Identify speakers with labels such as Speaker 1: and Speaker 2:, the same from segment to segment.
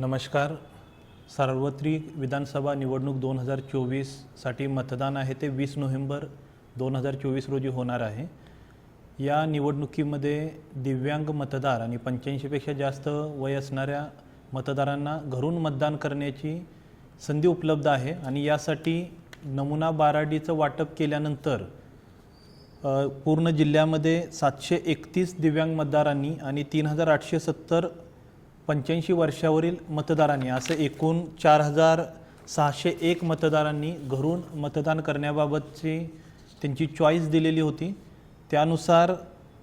Speaker 1: नमस्कार. सार्वत्रिक विधानसभा निवडणूक दोन हजार चोवीससाठी मतदान आहे ते वीस नोव्हेंबर दोन हजार चोवीस रोजी होणार आहे. या निवडणुकीमध्ये दिव्यांग मतदार आणि पंच्याऐंशीपेक्षा जास्त वय असणाऱ्या मतदारांना घरून मतदान करण्याची संधी उपलब्ध आहे आणि यासाठी नमुना बाराडीचं वाटप केल्यानंतर पूर्ण जिल्ह्यामध्ये सातशे एकतीस दिव्यांग मतदारांनी आणि तीन हजार आठशे सत्तर पंच्याऐंशी वर्षावरील मतदारांनी असं एकूण चार हजार सहाशे एक मतदारांनी घरून मतदान करण्याबाबतची त्यांची चॉईस दिलेली होती. त्यानुसार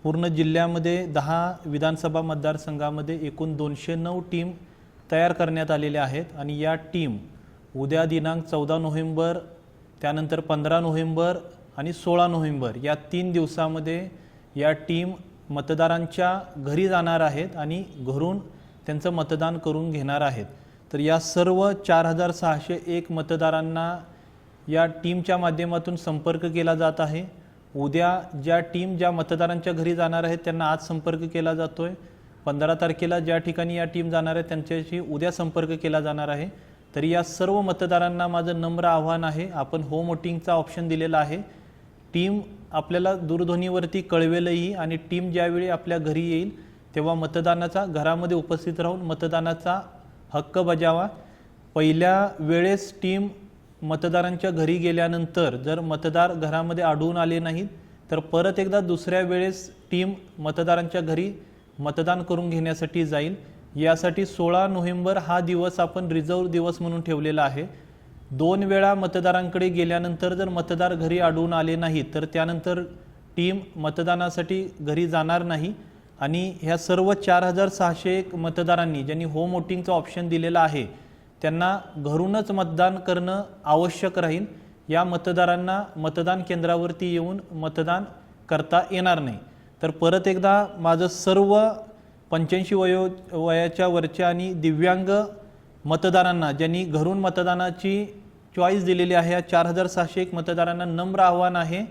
Speaker 1: पूर्ण जिल्ह्यामध्ये दहा विधानसभा मतदारसंघामध्ये एकूण दोनशे नऊ टीम तयार करण्यात आलेल्या आहेत आणि या टीम उद्या दिनांक चौदा नोव्हेंबर त्यानंतर पंधरा नोव्हेंबर आणि सोळा नोव्हेंबर या तीन दिवसामध्ये या टीम मतदारांच्या घरी जाणार आहेत आणि घरून त्यांचं मतदान करून घेणार आहेत. तर या सर्व चार हजार सहाशे एक मतदारांना या टीमच्या माध्यमातून संपर्क केला जात आहे. उद्या ज्या टीम ज्या मतदारांच्या घरी जाणार आहेत त्यांना आज संपर्क केला जातो आहे पंधरा तारखेला ज्या ठिकाणी या टीम जाणार आहे त्यांच्याशी उद्या संपर्क केला जाणार आहे. तरी या सर्व मतदारांना माझं नम्र आव्हान आहे. आपण होम वोटिंगचा ऑप्शन दिलेला आहे. टीम आपल्याला दूरध्वनीवरती कळवेलही आणि टीम ज्यावेळी आपल्या घरी येईल तेव्हा मतदानाचा घरामध्ये उपस्थित राहून मतदानाचा हक्क बजावा. पहिल्या वेळेस टीम मतदारांच्या घरी गेल्यानंतर जर मतदार घरामध्ये आढळून आले नाहीत तर परत एकदा दुसऱ्या वेळेस टीम मतदारांच्या घरी मतदान करून घेण्यासाठी जाईल. यासाठी सोळा नोव्हेंबर हा दिवस आपण रिझर्व्ह दिवस म्हणून ठेवलेला आहे. दोन वेळा मतदारांकडे गेल्यानंतर जर मतदार घरी आढळून आले नाहीत तर त्यानंतर टीम मतदानासाठी घरी जाणार नाही. आणि ह्या सर्व चार हजार सहाशे एक मतदारांनी ज्यांनी होम वोटिंगचं ऑप्शन दिलेलं आहे त्यांना घरूनच मतदान करणं आवश्यक राहील. या मतदारांना मतदान केंद्रावरती येऊन मतदान करता येणार नाही. तर परत एकदा माझं सर्व पंच्याऐंशी वयो वयाच्या वरच्या आणि दिव्यांग मतदारांना ज्यांनी घरून मतदानाची चॉईस दिलेली आहे या चार हजार सहाशे एक मतदारांना नम्र आव्हान आहे.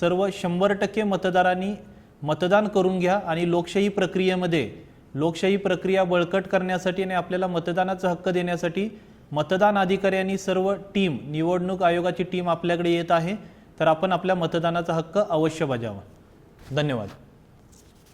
Speaker 1: सर्व शंभर टक्के मतदारांनी मतदान करून घ्या आणि लोकशाही प्रक्रियेमध्ये लोकशाही प्रक्रिया बळकट करण्यासाठी आणि आपल्याला मतदानाचा हक्क देण्यासाठी मतदान अधिकाऱ्यांनी सर्व टीम निवडणूक आयोगाची टीम आपल्याकडे येत आहे. तर आपण आपल्या मतदानाचा हक्क अवश्य बजावा. धन्यवाद.